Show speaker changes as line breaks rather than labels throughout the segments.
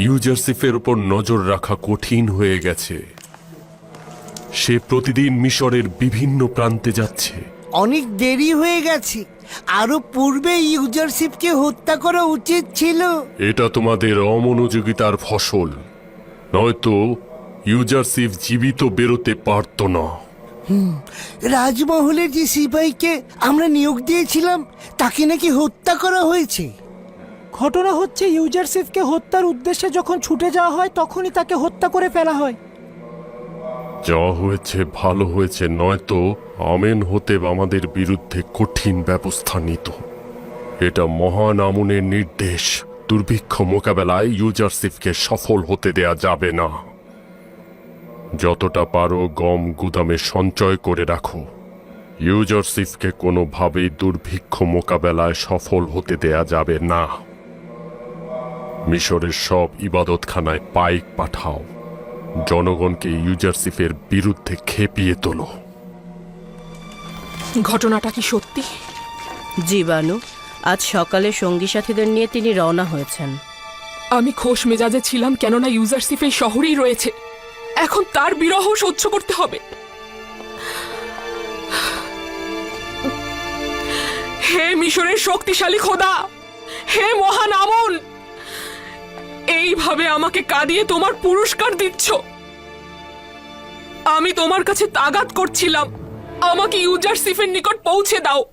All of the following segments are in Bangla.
ইউজারসিফের উপর নজর রাখা কঠিন হয়ে গেছে। সে প্রতিদিন মিশরের বিভিন্ন প্রান্তে যাচ্ছে।
অনেক দেরি হয়ে গেছে। আরও পূর্বে ইউজারশিপকে হত্যা করা উচিত ছিল।
এটা তোমাদের অমনোযোগিতার ফসল। নয়তো ইউজারসিফ জীবিত বেরোতে পারতো না।
রাজমহলের যে সিপাহীকে আমরা নিয়োগ দিয়েছিলাম তাকে নাকি হত্যা করা হয়েছে?
ঘটনা হচ্ছে ইউজারশিপকে হত্যার উদ্দেশ্যে যখন ছুটে যাওয়া হয়, তখনই তাকে হত্যা করে ফেলা হয়।
যা হয়েছে ভালো হয়েছে, নয়তো আমেন হতে আমাদের বিরুদ্ধে কঠিন ব্যবস্থা নিত। এটা মহান আমনের নির্দেশ। দুর্ভিক্ষ মোকাবেলায় ইউজারসিফকে সফল হতে দেয়া যাবে না। যতটা পারো গম গুদামে সঞ্চয় করে রাখো। ইউজারসিফকে কোনোভাবেই দুর্ভিক্ষ মোকাবেলায় সফল হতে দেয়া যাবে না। মিশরের সব ইবাদতখানায় পাইক পাঠাও। জনগণকে ইউজারসিফের বিরুদ্ধে খেপিয়ে তোলো।
ঘটনাটা কি সত্যি?
জীবাণু আজ সকালে সঙ্গী সাথীদের নিয়ে তিনি রওনা হয়েছেন।
আমি খোশ মেজাজে ছিলাম কেননা ইউজারশিপ এই শহরেই রয়েছে। এখন তার বিরহ সহ্য করতে হবে। হে মিশরের শক্তিশালী খোদা! হে মহান আমন! এইভাবে আমাকে কাঁদিয়ে তোমার পুরস্কার দিচ্ছ। আমি তোমার কাছে তাগাত করছিলাম। আমাকে ইউজারশিফের নিকট পৌঁছে দাও।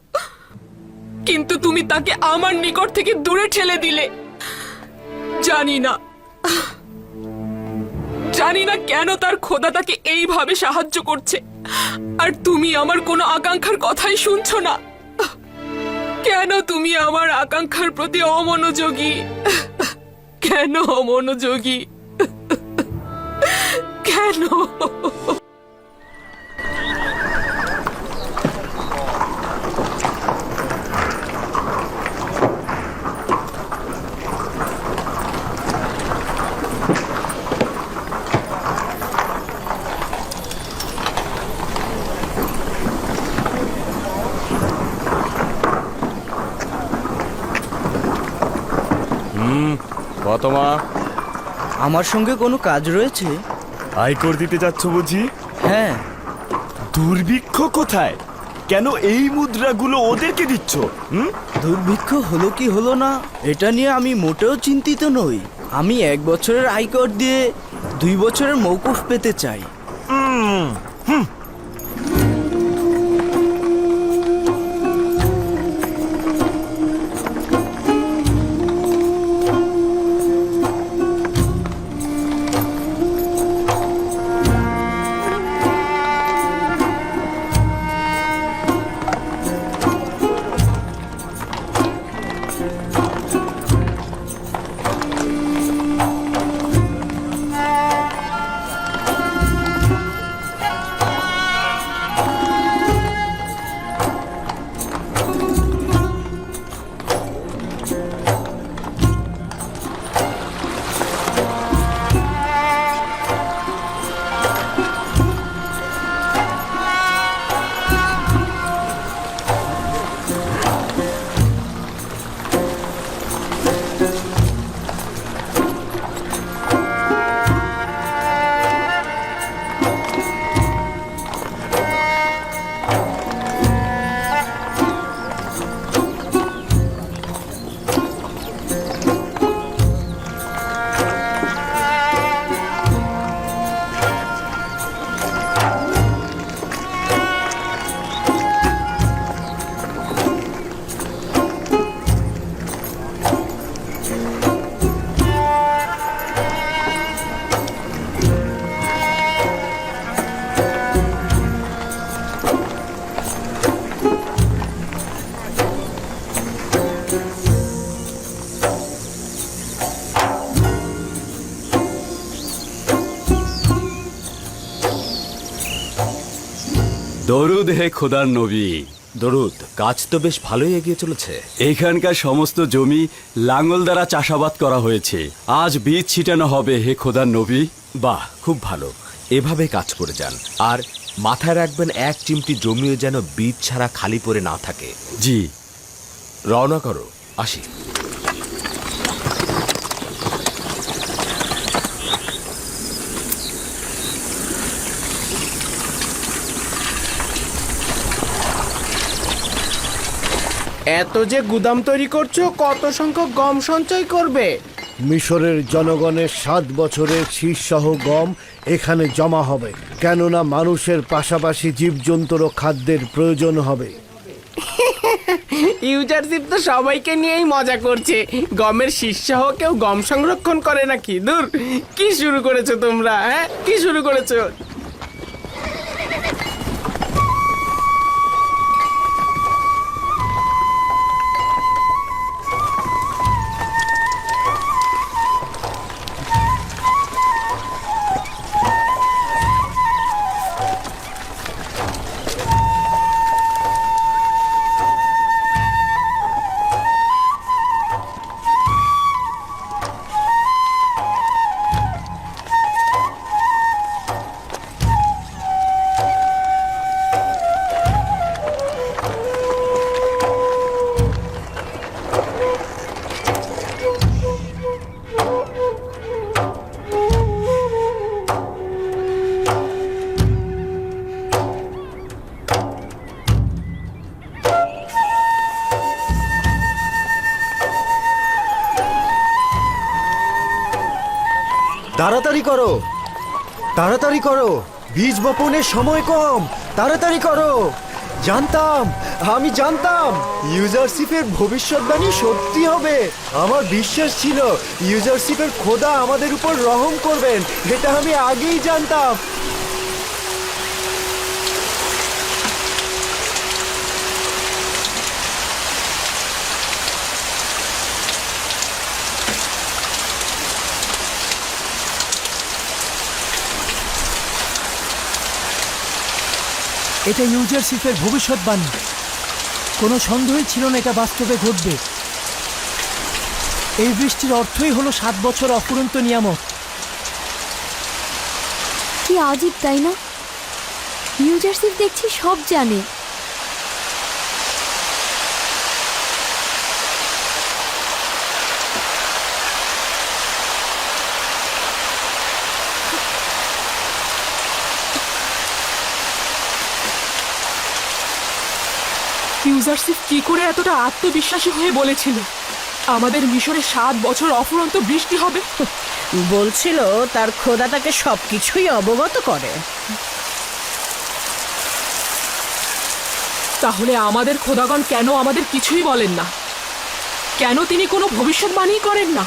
কিন্তু তুমি তাকে আমার নিকট থেকে দূরে ঠেলে দিলে। জানি না। জানি না কেন তার খোদা তাকে এইভাবে সাহায্য করছে। আর তুমি আমার কোনো আকাঙ্ক্ষার কথাই শুনছো না। কেন তুমি আমার আকাঙ্ক্ষার প্রতি অমনোযোগী? কেন অমনোযোগী? কেন?
কত মা
আমার সঙ্গে কোনো কাজ রয়েছে?
আয়কর দিতে যাচ্ছ বুঝি?
হ্যাঁ।
দুর্ভিক্ষ কোথায়? কেন এই মুদ্রাগুলো ওদেরকে দিচ্ছ হুম?
দুর্ভিক্ষ হলো কি হলো না এটা নিয়ে আমি মোটেও চিন্তিত নই। আমি এক বছরের আয়কর দিয়ে দুই বছরের মৌকুফ পেতে চাই।
দরুদ হে খোদার নবী।
দরুদ কাজ তো বেশ ভালোই এগিয়ে চলেছে।
এখানকার সমস্ত জমি লাঙ্গল দ্বারা চাষাবাদ করা হয়েছে। আজ বীজ ছিটানো হবে হে খোদার নবী।
বাহ খুব ভালো। এভাবে কাজ করে যান। আর মাথায় রাখবেন এক চিমটি জমিও যেন বীজ ছাড়া খালি পড়ে না থাকে।
জি।
রওনা করো। আসি।
এত যে গুদাম তৈরি করছ কত সংখ্যক গম সঞ্চয় করবে?
মিশরের জনগণের সাত বছরের শীর্ষসহ গম এখানে জমা হবে কেননা মানুষের পাশাপাশি জীবজন্তুরও খাদ্যের প্রয়োজন হবে।
ইউজারশিপ তো সবাইকে নিয়েই মজা করছে। গমের শীর্ষাহ কেউ গম সংরক্ষণ করে নাকি? দূর কি শুরু করেছ তোমরা হ্যাঁ? কি শুরু করেছ?
তাড়াতাড়ি করো। বীজ বপনের সময় কম। তাড়াতাড়ি করো। জানতাম, আমি জানতাম, ইউজারশিপের ভবিষ্যৎবাণী সত্যি হবে। আমার বিশ্বাস ছিল, ইউজারশিপের খোদা আমাদের উপর রহম করবেন। এটা আমি আগেই জানতাম।
এটা ইউজারশিপের ভবিষ্যৎবাণী। কোনো সন্দেহই ছিল না এটা বাস্তবে ঘটবে। এই বৃষ্টির অর্থই হলো সাত বছর অফুরন্ত নিয়ামক
কি আজীব, তাই না? ইউজারশিপ দেখছি সব জানে।
ইউজারশিপ কি করে এতটা আত্মবিশ্বাসী হয়ে বলেছিল? আমাদের মিশরে সাত বছর অফুরন্ত বৃষ্টি হবে।
বলছিল তার খোদা তাকে সবকিছুই অবগত করে।
তাহলে আমাদের খোদাগণ কেন আমাদের কিছুই বলেন না? কেন তিনি কোনো ভবিষ্যৎবাণী করেন না?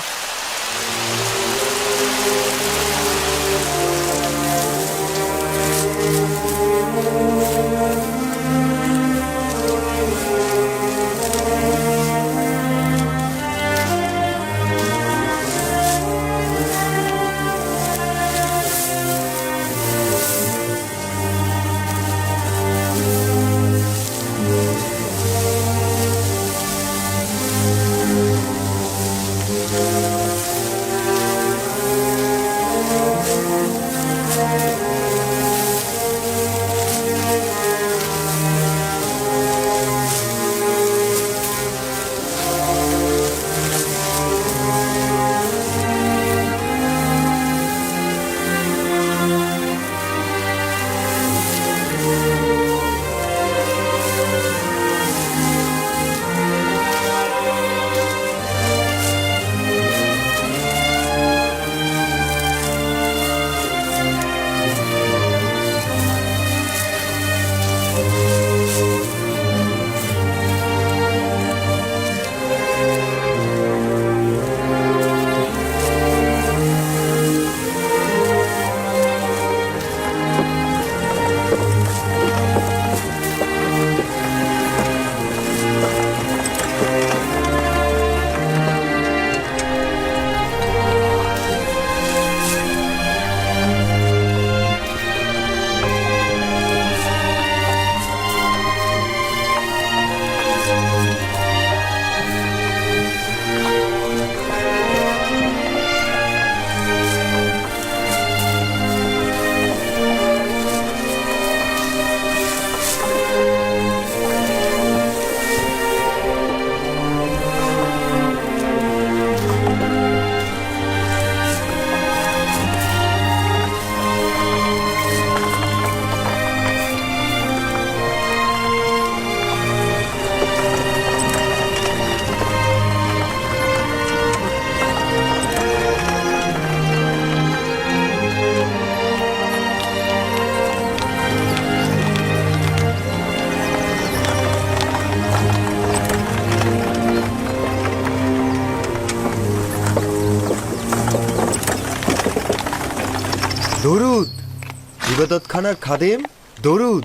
ইবাদত খানার খাদেম? দরুদ।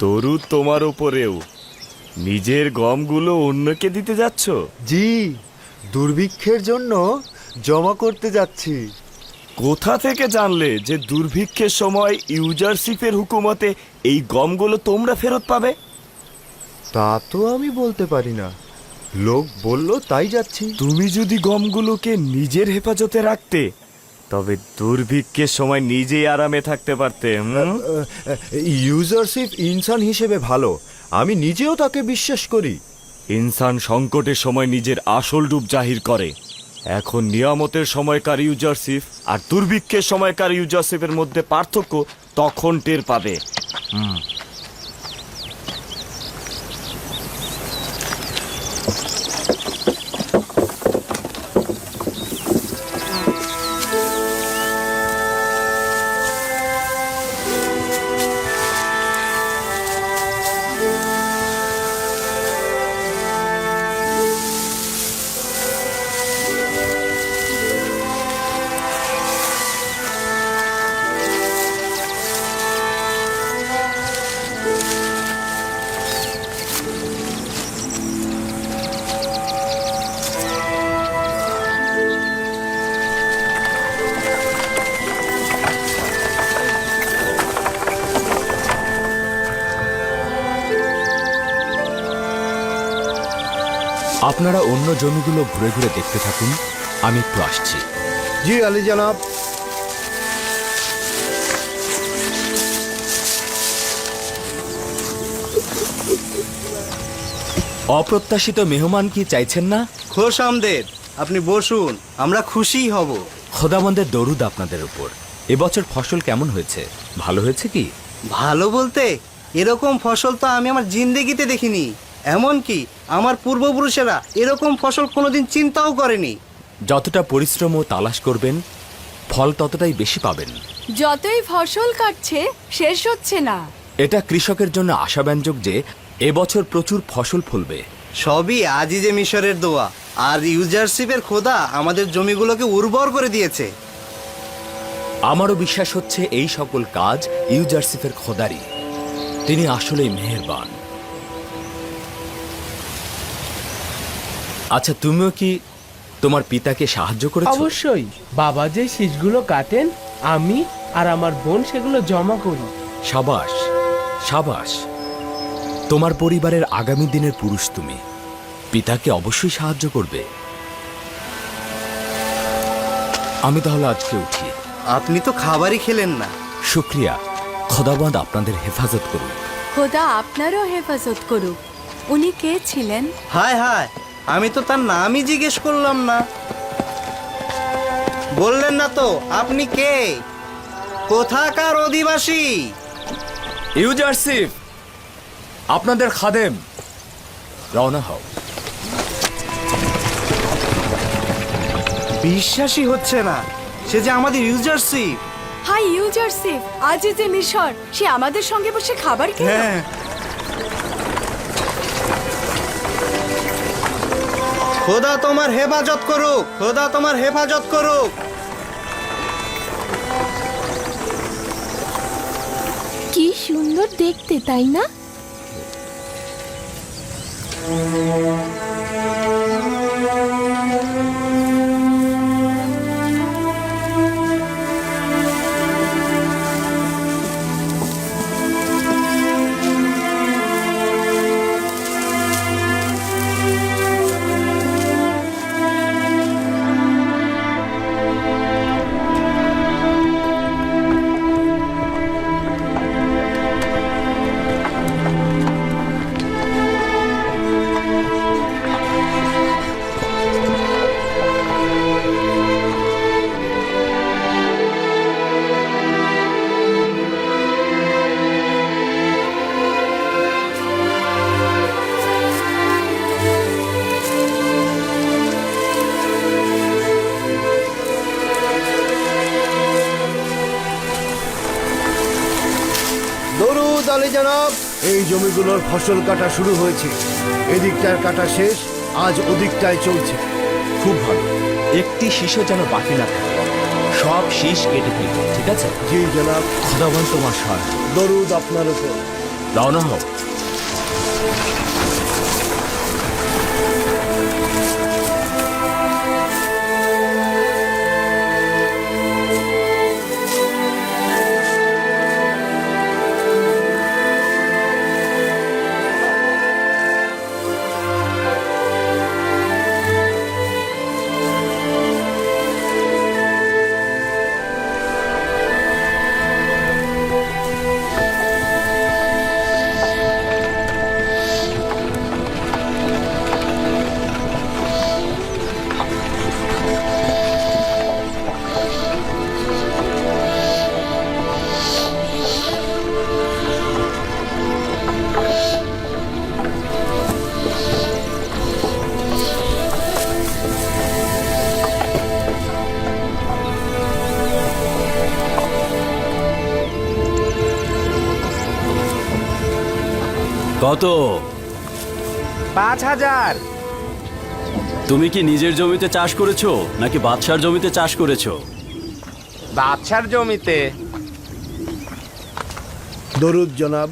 তরু তোমার ওপরেও নিজের গমগুলো অন্যকে দিতে যাচ্ছ?
জি দুর্ভিক্ষের জন্য জমা করতে যাচ্ছি।
কোথা থেকে জানলে যে দুর্ভিক্ষের সময় ইউজারশিপের হুকুমতে এই গমগুলো তোমরা ফেরত পাবে?
তা তো আমি বলতে পারি না। লোক বলল তাই যাচ্ছি।
তুমি যদি গমগুলোকে নিজের হেফাজতে রাখতে তবে দুর্ভিক্ষের সময় নিজেই আরামে থাকতে পারতে হুম?
ইউজারশিপ ইনসান হিসেবে ভালো। আমি নিজেও তাকে বিশ্বাস করি।
ইনসান সংকটের সময় নিজের আসল রূপ জাহির করে। এখন নিয়ামতের সময়কার ইউজারশিপ আর দুর্ভিক্ষের সময়কার ইউজারশিপের মধ্যে পার্থক্য তখন টের পাবে।
আপনারা অন্য জমিগুলো ঘুরে ঘুরে দেখতে থাকুন আমি একটু আসছি।
জি আলী জনাব।
অপ্রত্যাশিত মেহমান কি চাইছেন না?
খোশ আমদের আপনি বসুন আমরা খুশিই হব।
খোদাবন্দের দরুদ আপনাদের উপর। এবছর ফসল কেমন হয়েছে? ভালো হয়েছে কি?
ভালো বলতে এরকম ফসল তো আমি আমার জিন্দেগিতে দেখিনি। এমনকি আমার পূর্বপুরুষেরা এরকম ফসল কোনোদিন চিন্তাও করেনি।
যতটা পরিশ্রম ও তালাশ করবেন ফল ততটাই বেশি পাবেন।
যতই ফসল কাটছে শেষ হচ্ছে না।
এটা কৃষকের জন্য আশাব্যঞ্জক যে এবছর প্রচুর ফসল ফলবে।
সবই আজিজে মিশরের দোয়া আর ইউজারশিপের খোদা আমাদের জমিগুলোকে উর্বর করে দিয়েছে।
আমারও বিশ্বাস হচ্ছে এই সকল কাজ ইউজারসিফের খোদারই। তিনি আসলেই মেহেরবান। আচ্ছা তুমিও কি তোমার পিতাকে সাহায্য করেছ?
অবশ্যই। বাবা যে শীষগুলো কাটেন আমি আর আমার বোন সেগুলো জমা করি।
সাবাস সাবাস। তোমার পরিবারের আগামী দিনের পুরুষ তুমি। পিতাকে অবশ্যই সাহায্য করবে। আমি তাহলে আজকে উঠি।
আপনি তো খাবারই খেলেন না।
শুক্রিয়া। খোদাবাদ আপনাদের হেফাজত করুন
খোদা আপনারও হেফাজত করুক। উনি কে ছিলেন?
হায় হায়। আমি তো তার নামই জিজ্ঞেস করলাম না। বললেন না তো আপনি কে? কোথাকার অধিবাসী?
ইউজারসিফ আপনাদের খাদেম। রওনা হও।
বিশ্বাসই হচ্ছে না সে যে আমাদের ইউজারশিপ
হাই ইউজারসিফ যে মিশর সে আমাদের সঙ্গে বসে খাবার খেলো?
খোদা তোমার হেফাজত করুক। খোদা তোমার হেফাজত করুক।
কি সুন্দর দেখতে তাই না?
জনাব। এই জমিগুলোর ফসল কাটা শুরু হয়েছে। এদিকটার কাটা শেষ আজ ওদিকটায় চলছে।
খুব ভালো। একটি শিশু যেন বাকি না থাকে। সব শীষ কেটে ফেলবে ঠিক আছে?
জি জনাব।
খোদাবান তোমার সার
দরুদ আপনার উপর।
রওনা হও
কত?
পাঁচ হাজার।
তুমি কি নিজের জমিতে চাষ করেছ নাকি বাদশার জমিতে চাষ করেছ?
বাদশার জমিতে?
দরুদ জনাব।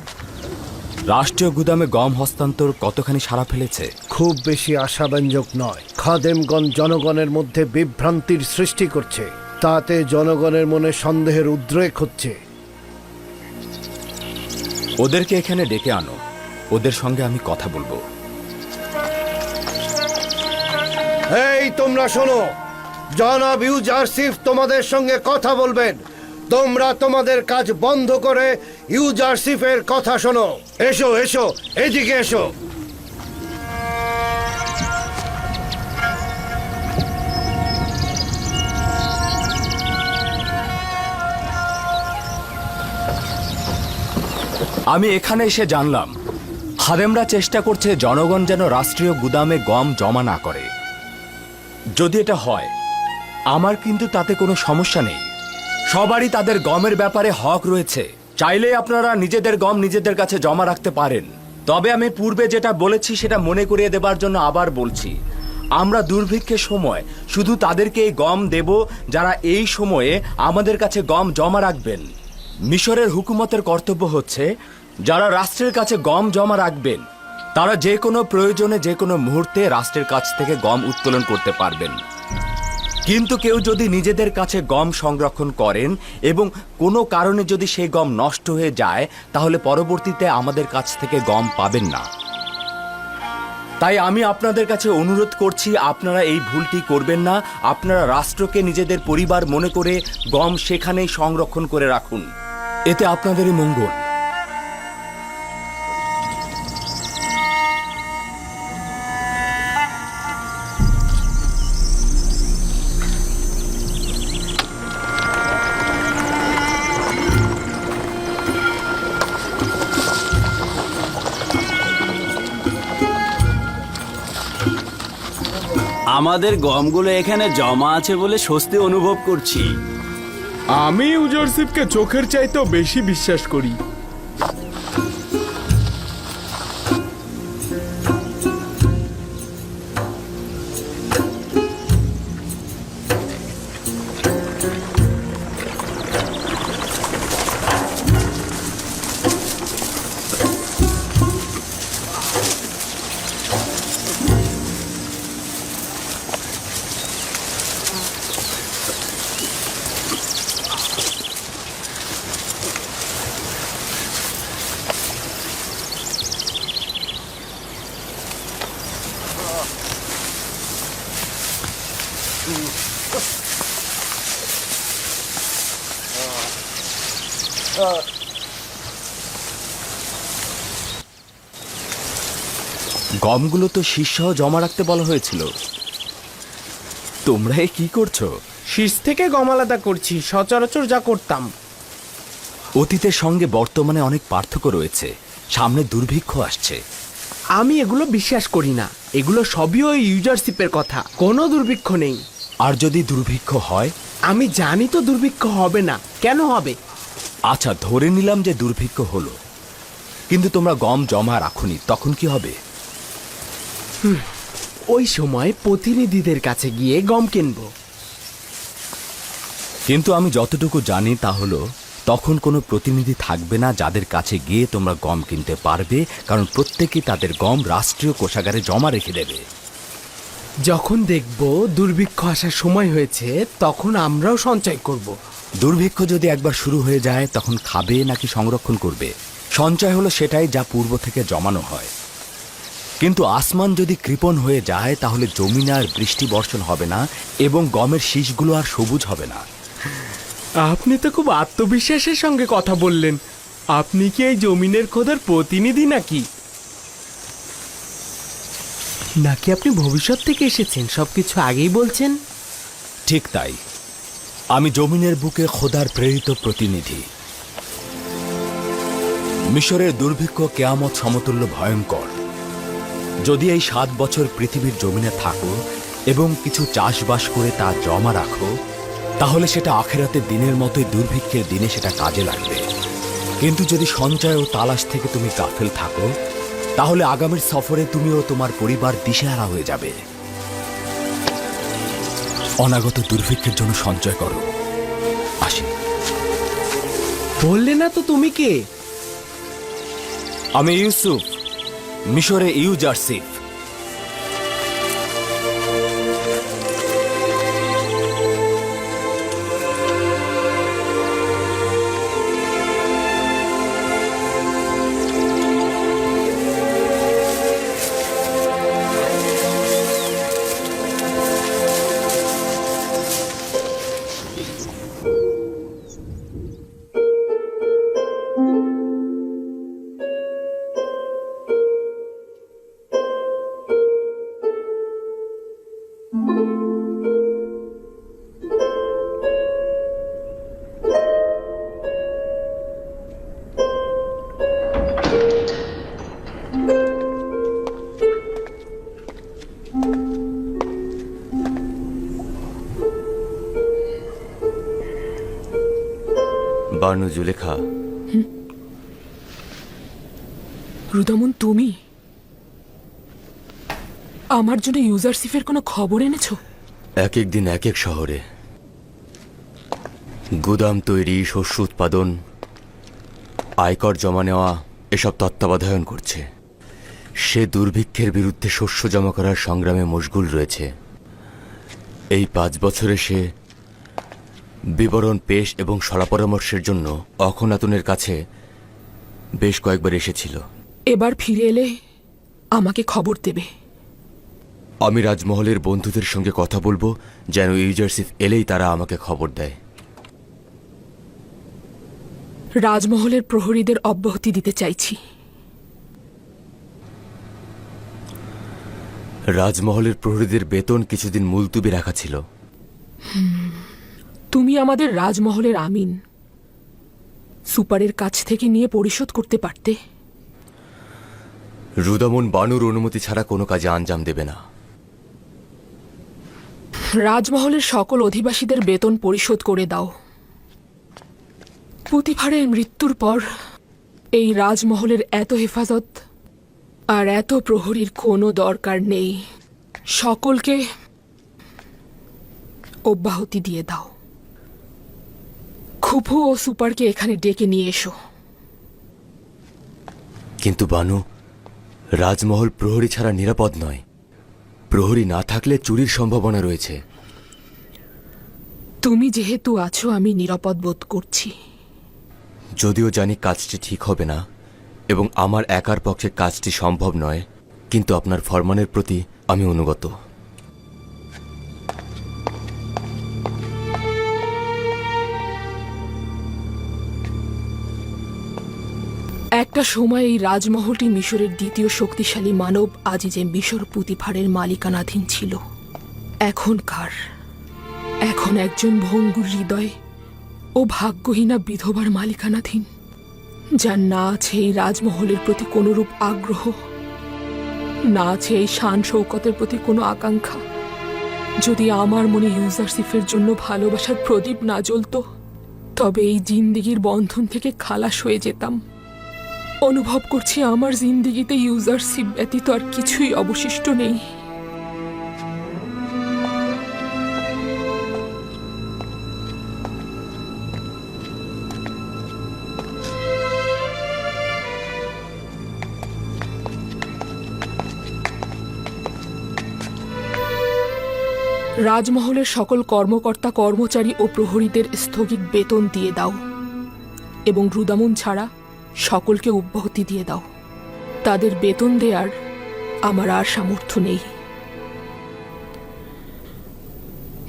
রাষ্ট্রীয় গুদামে গম হস্তান্তর কতখানি সারা ফেলেছে?
খুব বেশি আশাব্যঞ্জক নয়। খাদেমগণ জনগণের মধ্যে বিভ্রান্তির সৃষ্টি করছে। তাতে জনগণের মনে সন্দেহের উদ্রেক হচ্ছে।
ওদেরকে এখানে ডেকে আনো। ওদের সঙ্গে আমি কথা বলব।
এই তোমরা শোনো। জনাব ইউজারসিফ তোমাদের সঙ্গে কথা বলবেন। তোমরা তোমাদের কাজ বন্ধ করে ইউজারসিফের কথা শোনো। এসো এসো এদিকে এসো।
আমি এখানে এসে জানলাম খাদেমরা চেষ্টা করছে জনগণ যেন রাষ্ট্রীয় গুদামে গম জমা না করে। যদি এটা হয়, আমার কিন্তু তাতে কোনো সমস্যা নেই। সবারই তাদের গমের ব্যাপারে হক রয়েছে। চাইলে আপনারা নিজেদের গম নিজেদের কাছে জমা রাখতে পারেন। তবে আমি পূর্বে যেটা বলেছি, সেটা মনে করিয়ে দেবার জন্য আবার বলছি। আমরা দুর্ভিক্ষের সময় শুধু তাদেরকে এই গম দেব যারা এই সময়ে আমাদের কাছে গম জমা রাখবেন। মিশরের হুকুমতের কর্তব্য হচ্ছে যারা রাষ্ট্রের কাছে গম জমা রাখবেন, তারা যে কোনো প্রয়োজনে যে কোনো মুহূর্তে রাষ্ট্রের কাছ থেকে গম উত্তোলন করতে পারবেন। কিন্তু কেউ যদি নিজেদের কাছে গম সংরক্ষণ করেন এবং কোনো কারণে যদি সেই গম নষ্ট হয়ে যায়, তাহলে পরবর্তীতে আমাদের কাছ থেকে গম পাবেন না। তাই আমি আপনাদের কাছে অনুরোধ করছি, আপনারা এই ভুলটি করবেন না। আপনারা রাষ্ট্রকে নিজেদের পরিবার মনে করে গম সেখানেই সংরক্ষণ করে রাখুন। এতে আপনাদেরই মঙ্গল।
আমাদের গমগুলো এখানে জমা আছে বলে স্বস্তি অনুভব করছি।
আমি ইউজারশিপকে চোখের চাইতেও বেশি বিশ্বাস করি।
গমগুলো তো শীর্ষহ জমা রাখতে বলা হয়েছিল। তোমরা এ কি করছ?
শীষ থেকে গম আলাদা করছি সচরাচর যা করতাম।
অতীতের সঙ্গে বর্তমানে অনেক পার্থক্য রয়েছে। সামনে দুর্ভিক্ষ আসছে।
আমি এগুলো বিশ্বাস করি না। এগুলো সবই ওই ইউজারশিপের কথা। কোনো দুর্ভিক্ষ নেই।
আর যদি দুর্ভিক্ষ হয়?
আমি জানি তো দুর্ভিক্ষ হবে না। কেন হবে?
আচ্ছা ধরে নিলাম যে দুর্ভিক্ষ হলো। কিন্তু তোমরা গম জমা রাখুনি তখন কি হবে?
ওই সময় প্রতিনিধিদের কাছে গিয়ে গম কিনবো।
কিন্তু আমি যতটুকু জানি তা হলো তখন কোনো প্রতিনিধি থাকবে না যাদের কাছে গিয়ে তোমরা গম কিনতে পারবে কারণ প্রত্যেকেই তাদের গম রাষ্ট্রীয় কোষাগারে জমা রেখে দেবে।
যখন দেখব দুর্ভিক্ষ আসার সময় হয়েছে তখন আমরাও সঞ্চয় করব।
দুর্ভিক্ষ যদি একবার শুরু হয়ে যায় তখন খাবে নাকি সংরক্ষণ করবে? সঞ্চয় হলো সেটাই যা পূর্ব থেকে জমানো হয়। কিন্তু আসমান যদি কৃপণ হয়ে যায় তাহলে জমিনে আর বৃষ্টি বর্ষণ হবে না এবং গমের শীষগুলো আর সবুজ হবে না।
আপনি তো খুব আত্মবিশ্বাসের সঙ্গে কথা বললেন। আপনি কি এই জমিনের খোদার প্রতিনিধি নাকি? নাকি আপনি ভবিষ্যৎ থেকে এসেছেন? সব কিছু আগেই বলছেন?
ঠিক তাই। আমি জমিনের বুকে খোদার প্রেরিত প্রতিনিধি। মিশরের দুর্ভিক্ষ কেয়ামত সমতুল্য ভয়ঙ্কর। যদি এই সাত বছর পৃথিবীর জমিনে থাকো এবং কিছু চাষবাস করে তা জমা রাখো তাহলে সেটা আখেরাতে দিনের মতোই দুর্ভিক্ষের দিনে সেটা কাজে লাগবে। কিন্তু যদি সঞ্চয় ও তালাশ থেকে তুমি গাফেল থাকো তাহলে আগামীর সফরে তুমিও তোমার পরিবার দিশেহারা হয়ে যাবে। অনাগত দুর্ভিক্ষের জন্য সঞ্চয় করো। আসি।
বললে না তো তুমি কে?
আমি ইউসুফ। মিশরে ইউজারসিফ
বানু জুলেখা।
রুদমন তুমি? আমার জন্য ইউজারসিফের কোনো খবর এনেছো?
এক এক দিন এক এক শহরে। গুদাম তৈরি শস্য উৎপাদন আয়কর জমা নেওয়া এসব তত্ত্বাবধায়ন করছে। সে দুর্ভিক্ষের বিরুদ্ধে শস্য জমা করার সংগ্রামে মশগুল রয়েছে। এই পাঁচ বছরে সে বিবরণ পেশ এবং সলাপরামর্শের জন্য অখনাতুনের কাছে বেশ কয়েকবার এসেছিল।
এবার ফিরে এলে আমাকে খবর দেবে।
আমি রাজমহলের বন্ধুদের সঙ্গে কথা বলব যেন ইউজারসিফ এলেই তারা আমাকে খবর দেয়।
রাজমহলের প্রহরীদের অব্যাহতি দিতে চাইছি।
রাজমহলের প্রহরীদের বেতন কিছুদিন মুলতুবি রাখা ছিল।
তুমি আমাদের রাজমহলের আমিন। সুপারের কাছ থেকে নিয়ে পরিশোধ করতে পারতে।
রুদামন বানুর অনুমতি ছাড়া কোনো কাজে আঞ্জাম দেবে না।
রাজমহলের সকল অধিবাসীদের বেতন পরিশোধ করে দাও। পুতিফারের মৃত্যুর পর এই রাজমহলের এত হেফাজত আর এত প্রহরীর কোনো দরকার নেই। সকলকে অব্যাহতি দিয়ে দাও। খুফু ও সুপারকে এখানে ডেকে নিয়ে এসো।
কিন্তু বানু রাজমহল প্রহরী ছাড়া নিরাপদ নয়। প্রহরী না থাকলে চুরির সম্ভাবনা রয়েছে।
তুমি যেহেতু আছো আমি নিরাপদ বোধ করছি।
যদিও জানি কাজটি ঠিক হবে না এবং আমার একার পক্ষে কাজটি সম্ভব নয় কিন্তু আপনার ফরমানের প্রতি আমি অনুগত।
একটা সময় এই রাজমহলটি মিশরের দ্বিতীয় শক্তিশালী মানব আজিজে মিশর পুতিফারের মালিকানাধীন ছিল। এখনকার এখন একজন ভঙ্গুর হৃদয় ও ভাগ্যহীনা বিধবার মালিকানাধীন, যার না আছে এই রাজমহলের প্রতি কোনোরূপ আগ্রহ, না আছে এই শান শৌকতের প্রতি কোনো আকাঙ্ক্ষা। যদি আমার মনে ইউজারসিফের জন্য ভালোবাসার প্রদীপ না জ্বলতো, তবে এই জিন্দিগির বন্ধন থেকে খালাস হয়ে যেতাম। অনুভব করছি আমার জিন্দিগিতে ইউজারশিপ ব্যতীত আর কিছুই অবশিষ্ট নেই। রাজমহলের সকল কর্মকর্তা, কর্মচারী ও প্রহরীদের স্থগিত বেতন দিয়ে দাও এবং রুদামুন ছাড়া সকলকে অব্যাহতি দিয়ে দাও। তাদের বেতন দেওয়ার আমার আর সামর্থ্য নেই।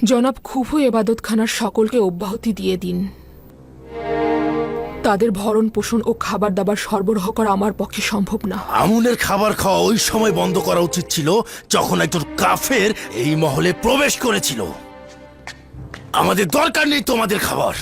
জনাব খুফু এবাদতখানার সকলকে অব্যাহতি দিয়ে দিন। তাদের ভরণ পোষণ ও খাবার দাবার সরবরাহ করা আমার পক্ষে সম্ভব না।
আমুনের খাবার খাওয়া ওই সময় বন্ধ করা উচিত ছিল যখন একজন কাফের এই মহলে প্রবেশ করেছিল। আমাদের দরকার নেই তোমাদের খাবার।